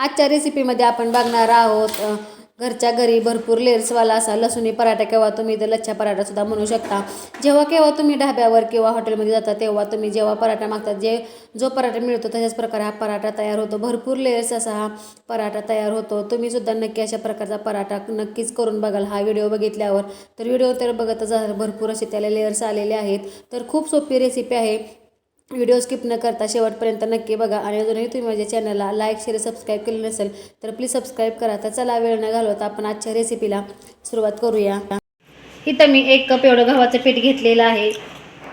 आजच्या रेसिपीमध्ये आपण बघणार आहोत घरच्या घरी भरपूर लेअर्सवाला असा लसुणी पराठा किंवा तुम्ही इथं लच्छा पराठासुद्धा म्हणू शकता. जेव्हा केव्हा तुम्ही ढाब्यावर किंवा हॉटेलमध्ये जाता तेव्हा तुम्ही जेव्हा पराठा मागतात जे जो पराठा मिळतो तशाच प्रकारे हा पराठा तयार होतो. भरपूर लेअर्स असा हा पराठा तयार होतो. तुम्ही सुद्धा नक्की अशा प्रकारचा पराठा नक्कीच करून बघाल. हा व्हिडिओ बघितल्यावर तर व्हिडिओ तर बघतच असाल भरपूर असे त्याला लेअर्स आलेले आहेत. तर खूप सोपी रेसिपी आहे. व्हिडिओ स्किप न करता शेवटपर्यंत नक्की बघा. आणि अजूनही तुम्ही माझ्या चॅनलला लाईक शेअर सबस्क्राईब केलं नसेल तर प्लीज सबस्क्राईब करा. तर चला वेळ न घालवता आपण आजच्या रेसिपीला सुरुवात करूया. इथं मी एक कप एवढं गव्हाचं पीठ घेतलेलं आहे.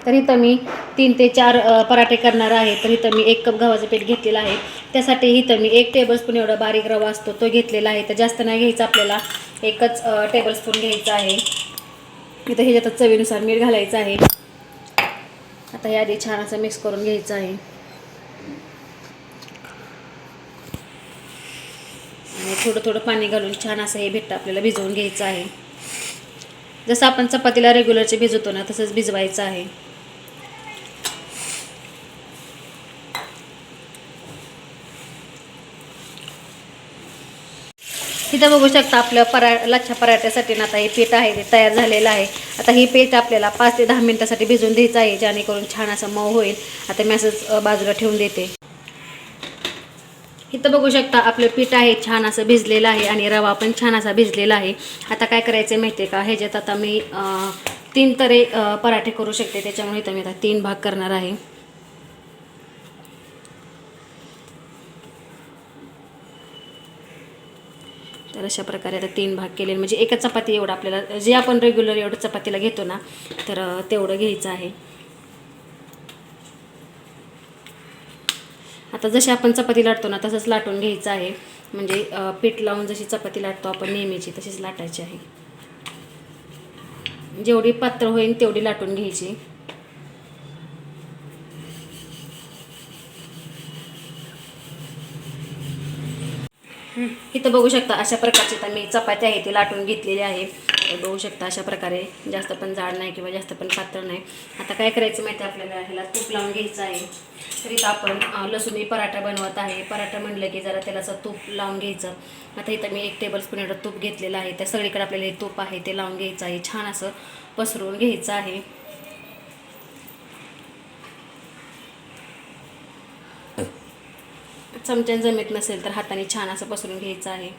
तर इथं मी तीन ते चार पराठे करणार आहे. तर इथं मी एक कप गव्हाचं पीठ घेतलेलं आहे. त्यासाठी इथं मी एक टेबलस्पून एवढा बारीक रवा असतो तो घेतलेला आहे. तर जास्त नाही घ्यायचा आपल्याला. एकच टेबलस्पून घ्यायचा आहे. इथं ह्याच्यात चवीनुसार मीठ घालायचं आहे. आता हे आधी छान असं मिक्स करून घ्यायचं आहे. आणि थोडं थोडं पाणी घालून छान असं हे भेटतं आपल्याला भिजवून घ्यायचं आहे. जसं आपण चपातीला रेग्युलरचे भिजवतो ना तसंच भिजवायचं आहे. तिथं बघू शकता आपलं परा लच्छा पराठ्यासाठी ना आता हे पीठ आहे ते तयार झालेलं आहे. आता ही पीठ आपल्याला पाच ते दहा मिनिटासाठी भिजवून द्यायचं आहे जेणेकरून छान असं मऊ होईल. आता मी असंच बाजूला ठेवून देते. इथं बघू शकता आपलं पीठ आहे छान असं भिजलेलं आहे आणि रवा पण छान असा भिजलेला आहे. आता काय करायचं माहिती आहे का? ह्याच्यात आता मी तीन तरे पराठे करू शकते. त्याच्यामुळे इथं मी आता तीन भाग करणार आहे. तर अशा प्रकारे आता तीन भाग केले म्हणजे एका चपाती एवढं आपल्याला जे आपण रेग्युलर एवढं चपातीला घेतो ना तर तेवढं घ्यायचं आहे. आता जशी आपण चपाती लाटतो ना तसंच लाटून घ्यायचं आहे. म्हणजे पीठ लावून जशी चपाती लाटतो आपण नेहमीची तशीच लाटायची आहे. जेवढी पात्र होईल तेवढी लाटून घ्यायची. इथं बघू शकता अशा प्रकारची तर मी चपाती आहे ती लाटून घेतलेली आहे. बघू शकता अशा प्रकारे जास्त पण जाड नाही किंवा जास्त पण पातळ नाही. आता काय करायचं माहिती आहे आपल्याला? ह्याला तूप लावून घ्यायचं आहे. तर इथं आपण अं, लसूणी पराठा बनवत आहे. पराठा म्हणलं की जरा त्याला असं तूप लावून घ्यायचं. आता इथं मी एक टेबल स्पून एवढं तूप घेतलेलं आहे. त्या सगळीकडे आपल्याला हे तूप आहे ते लावून घ्यायचं आहे. छान असं पसरवून घ्यायचं आहे. चमच्यान जमत नसेल तर हाताने छान असं पसरून घ्यायचं आहे.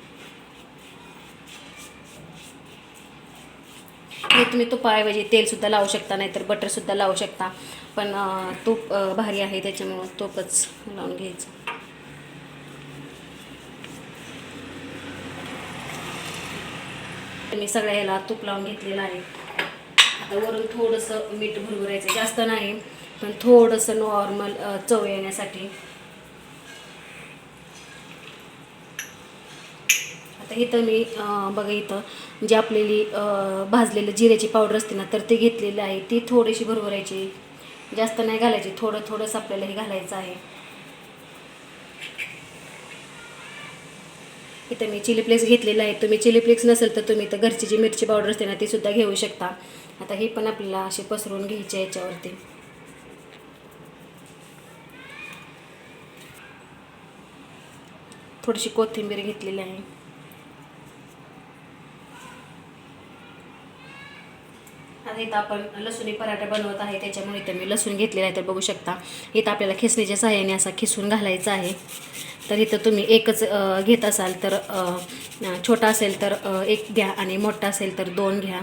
हे तुम्ही तुपाऐवजी तेलसुद्धा लावू शकता नाहीतर बटरसुद्धा लावू शकता. पण तूप भारी आहे त्याच्यामुळं तूपच लावून घ्यायचं. मी सगळ्या ह्याला तूप लावून घेतलेलं आहे. आता वरून थोडंसं मीठ भरभरायचं जास्त नाही पण थोडंसं नॉर्मल चव येण्यासाठी इथं मी बघा इथं जी आपलेली भाजलेलं जिऱ्याची पावडर असते ना तर ती घेतलेली आहे. ती थोडीशी भरभरायची जास्त नाही घालायची. थोडं थोडंसं आपल्याला हे घालायचं आहे. इथं मी चिली फ्लेक्स घेतलेला आहे. तुम्ही चिली फ्लेक्स नसेल तर तुम्ही इथं घरची जी मिरची पावडर असते ना ती सुद्धा घेऊ शकता. आता ही पण आपल्याला अशी पसरून घ्यायची आहे याच्यावरती. थोडीशी कोथिंबीर घेतलेली आहे. आता इथं आपण लसूणी पराठा बनवत आहे. त्याच्यामुळे इथं मी लसूण घेतलेला आहे. तर बघू शकता इथं आपल्याला खिसणीच्या सहाय्याने असा खिसून घालायचा आहे. तर इथं तुम्ही एकच घेत असाल तर छोटा असेल तर एक घ्या आणि मोठा असेल तर दोन घ्या.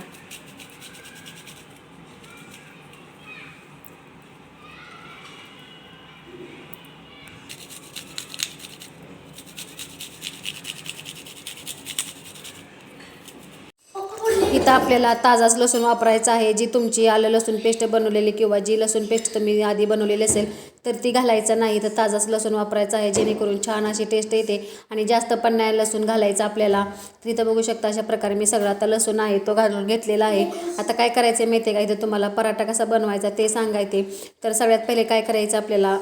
इथं आपल्याला ताजाच लसूण वापरायचा आहे. जी तुमची आलं लसूण पेस्ट बनवलेली किंवा जी लसूण पेस्ट तुम्ही आधी बनवलेली असेल तर ती घालायचं नाही. तर ताजाच लसूण वापरायचा आहे. जेणेकरून छान अशी टेस्ट येते आणि जास्त पण नाही लसूण घालायचं आपल्याला. तर इथं बघू शकता अशा प्रकारे मी सगळा आता लसूण आहे तो घालून घेतलेला आहे. आता काय करायचं आहे माहिती आहे का? इथं तुम्हाला पराठा कसा बनवायचा ते सांगायचे. तर सगळ्यात पहिले काय करायचं आपल्याला?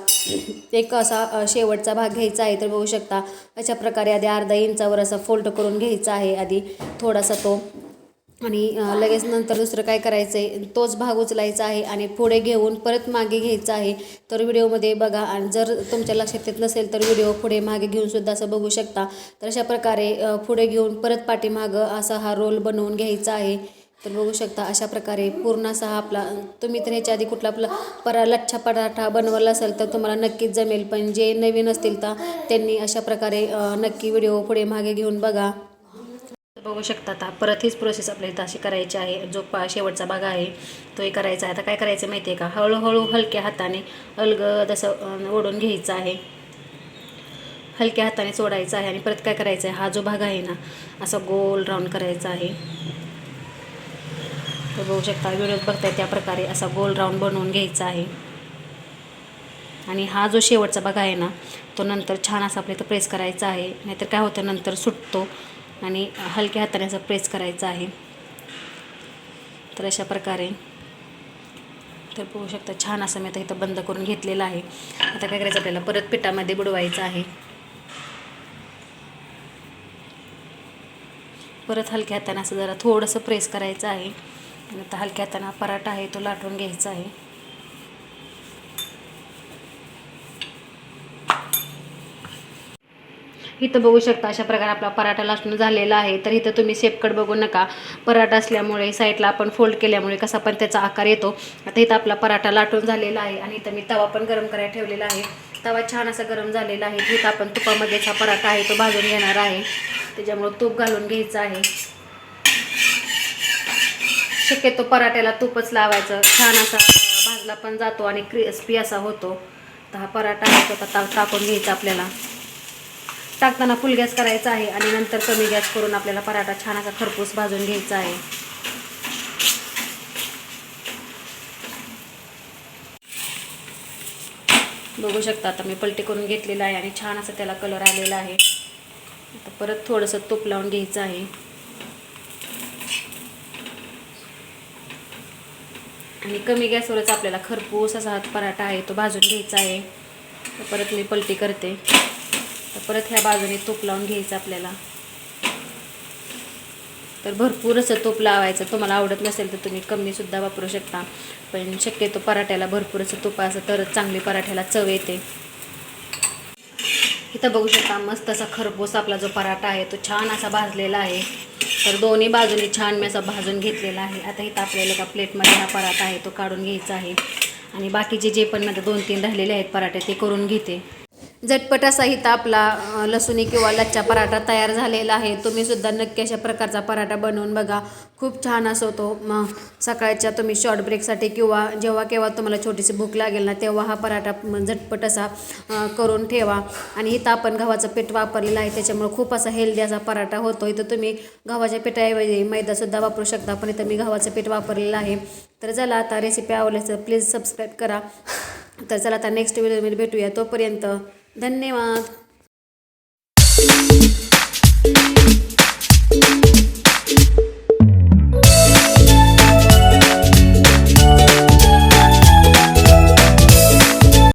एक असा शेवटचा भाग घ्यायचा आहे. तर बघू शकता अशा प्रकारे आधी अर्धा इंचावर असा फोल्ड करून घ्यायचा आहे आधी. थोडासा तो आणि लगेच नंतर दुसरं काय करायचं आहे तोच भाग उचलायचा आहे आणि पुढे घेऊन परत मागे घ्यायचा आहे. तर व्हिडिओमध्ये बघा आणि जर तुमच्या लक्षात येत नसेल तर व्हिडिओ पुढे मागे घेऊन सुद्धा असं बघू शकता. तर अशा प्रकारे पुढे घेऊन परत पाठीमागं असा हा रोल बनवून घ्यायचा आहे. तर बघू शकता अशा प्रकारे पूर्ण असा हा आपला तुम्ही तर ह्याच्या आधी कुठला आपला परा लच्छा पराठा बनवला असेल तर तुम्हाला नक्कीच जमेल. पण जे नवीन असतील तर त्यांनी अशा प्रकारे नक्की व्हिडिओ पुढे मागे घेऊन बघा. बघू शकता आता. परत हीच प्रोसेस आपल्याला इथं अशी करायची आहे. जो पा शेवटचा भाग आहे तोही करायचा आहे. आता काय करायचं माहिती आहे का? हळूहळू हलक्या हाताने अलगद असं ओढून घ्यायचं आहे. हलक्या हाताने सोडायचं आहे आणि परत काय करायचं आहे? हा जो भाग आहे ना असा गोल राऊंड करायचा आहे. तर बघू शकता व्हिडिओत बघताय त्या प्रकारे असा गोल राऊंड बनवून घ्यायचा आहे. आणि हा जो शेवटचा भाग आहे ना तो नंतर छान असा आपल्या इथं प्रेस करायचा आहे. नाहीतर काय होतं? नंतर सुटतो. आणि हलक्या हाताने असं प्रेस करायचं आहे. तर अशा प्रकारे. तर पोहू शकता छान असं मी आता इथं बंद करून घेतलेलं आहे. आता काय करायचं आपल्याला परत पिठामध्ये बुडवायचं आहे. परत हलक्या हाताने असं जरा थोडंसं प्रेस करायचं आहे. आणि आता हलक्या हाताने पराठा आहे तो लाटून घ्यायचा आहे. इथं बघू शकता अशा प्रकारे आपला पराठा लाटून झालेला आहे. तर इथं तुम्ही शेपकट बघू नका. पराठा असल्यामुळे साईडला आपण फोल्ड केल्यामुळे कसा पण त्याचा आकार येतो. आता इथं आपला पराठा लाटून झालेला आहे आणि इथं मी तवा पण गरम करायला ठेवलेला आहे. तवा छान असा गरम झालेला आहे. इथं आपण तुपामध्ये हा पराठा आहे तो भाजून घेणार आहे. त्याच्यामुळं तूप घालून घ्यायचं आहे. शक्यतो पराठ्याला तूपच लावायचं. छान असा भाजला पण जातो आणि क्रिस्पी असा होतो. तर हा पराठा आहे तो टाकून घ्यायचा आपल्याला. टाकताना फुल गॅस करायचा आहे आणि नंतर कमी गॅस करून आपल्याला पराठा छान असा खरपूस भाजून घ्यायचा आहे. बघू शकता आता मी पलटी करून घेतलेला आहे आणि छान असं त्याला कलर आलेला आहे. आता परत थोडंसं तूप लावून घ्यायचं आहे. आणि कमी गॅसवरच आपल्याला खरपूस असा पराठा आहे तो भाजून घ्यायचा आहे. तर परत मी पलटी करते. तर परत ह्या बाजूने तूप लावून घ्यायचं आपल्याला. तर भरपूर असं तूप लावायचं. तुम्हाला आवडत नसेल तर तुम्ही कमीसुद्धा वापरू शकता. पण शक्यतो पराठ्याला भरपूर असं तूप असं तरच चांगली पराठ्याला चव येते. इथं बघू शकता मस्त असा खरपूस आपला जो पराठा आहे तो छान असा भाजलेला आहे. तर दोन्ही बाजूने छान मी असा भाजून घेतलेला आहे. आता इथं आपल्याला एका प्लेटमध्ये हा पराठा आहे तो काढून घ्यायचा आहे. आणि बाकीचे जे पण माझे दोन तीन राहिलेले आहेत पराठे ते करून घेते. झटपट असा इथं आपला लसुणी किंवा लच्चा पराठा तयार झालेला आहे. तुम्ही सुद्धा नक्की अशा प्रकारचा पराठा बनवून बघा. खूप छान असं होतो मग सकाळच्या तुम्ही शॉर्ट ब्रेकसाठी किंवा जेव्हा केव्हा तुम्हाला छोटीशी भूक लागेल ना तेव्हा हा पराठा झटपट असा करून ठेवा. आणि इथं आपण गव्हाचं पीठ वापरलेलं आहे. त्याच्यामुळे खूप असा हेल्दी असा पराठा होतो इथं तुम्ही गव्हाच्या पिठाऐवजी मैदासुद्धा वापरू शकता. पण इथं मी गव्हाचं पीठ वापरलेलं आहे. तर चला आता रेसिपी आवडल्यास प्लीज सबस्क्राईब करा. तर चला आता नेक्स्ट व्हिडिओमध्ये भेटूया. तोपर्यंत धन्यवाद.